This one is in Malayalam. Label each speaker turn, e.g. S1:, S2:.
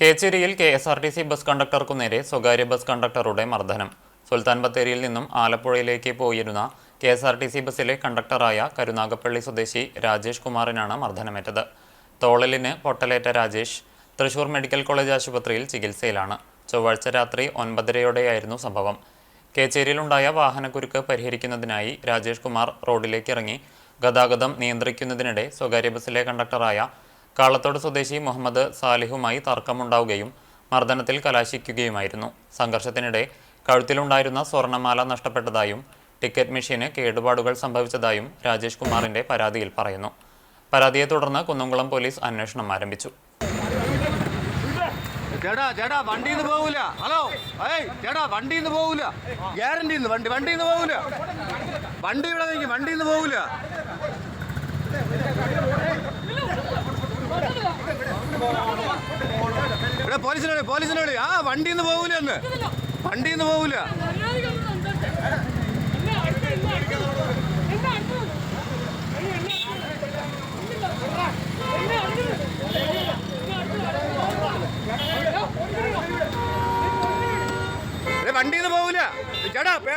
S1: കേച്ചേരിയിൽ K S R T C bus കണ്ടക്ടർക്കു നേരെ സ്വകാര്യ ബസ് കണ്ടക്ടറുടെ മർദ്ദനം. സുൽത്താൻ ബത്തേരിയിൽ നിന്നും ആലപ്പുഴയിലേക്ക് പോയിരുന്ന K S R T C ബസ്സിലെ കണ്ടക്ടറായ കരുനാഗപ്പള്ളി സ്വദേശി രാജേഷ് കുമാറിനാണ് മർദ്ദനമേറ്റത്. തോളലിന് പൊട്ടലേറ്റ രാജേഷ് തൃശൂർ മെഡിക്കൽ കോളേജ് ആശുപത്രിയിൽ ചികിത്സയിലാണ്. ചൊവ്വാഴ്ച രാത്രി ഒൻപതരയോടെയായിരുന്നു സംഭവം. കേച്ചേരിയിലുണ്ടായ വാഹനക്കുരുക്ക് പരിഹരിക്കുന്നതിനായി രാജേഷ് കുമാർ റോഡിലേക്ക് ഇറങ്ങി ഗതാഗതം നിയന്ത്രിക്കുന്നതിനിടെ സ്വകാര്യ ബസ്സിലെ കണ്ടക്ടറായ കാളത്തോട് സ്വദേശി മുഹമ്മദ് സാലിഹുമായി തർക്കമുണ്ടാവുകയും മർദ്ദനത്തിൽ കലാശിക്കുകയുമായിരുന്നു. സംഘർഷത്തിനിടെ കഴുത്തിലുണ്ടായിരുന്ന സ്വർണമാല നഷ്ടപ്പെട്ടതായും ടിക്കറ്റ് മെഷീന് കേടുപാടുകൾ സംഭവിച്ചതായും രാജേഷ് കുമാറിന്റെ പരാതിയിൽ പറയുന്നു. പരാതിയെ തുടർന്ന് കുന്നംകുളം പോലീസ് അന്വേഷണം ആരംഭിച്ചു.
S2: ചേടാ ചേടാ വണ്ടി വണ്ടിന്ന് പോകൂല ഹലോ ഏയ് ചേട്ടാ വണ്ടിന്ന് പോകൂല ഗ്യാരണ്ടി വണ്ടി വണ്ടിന്ന് പോകൂല വണ്ടി ഇവിടെ നിൽക്കും വണ്ടിന്ന് പോകൂല ഇവിടെ പോലീസിനോട് പോലീസിനോട്. ആ വണ്ടി വണ്ടിന്ന് പോകൂല ഒന്ന് വണ്ടി നിന്ന് പോകൂല വണ്ടിന്ന് പോകൂല ചേട്ടാ പേടി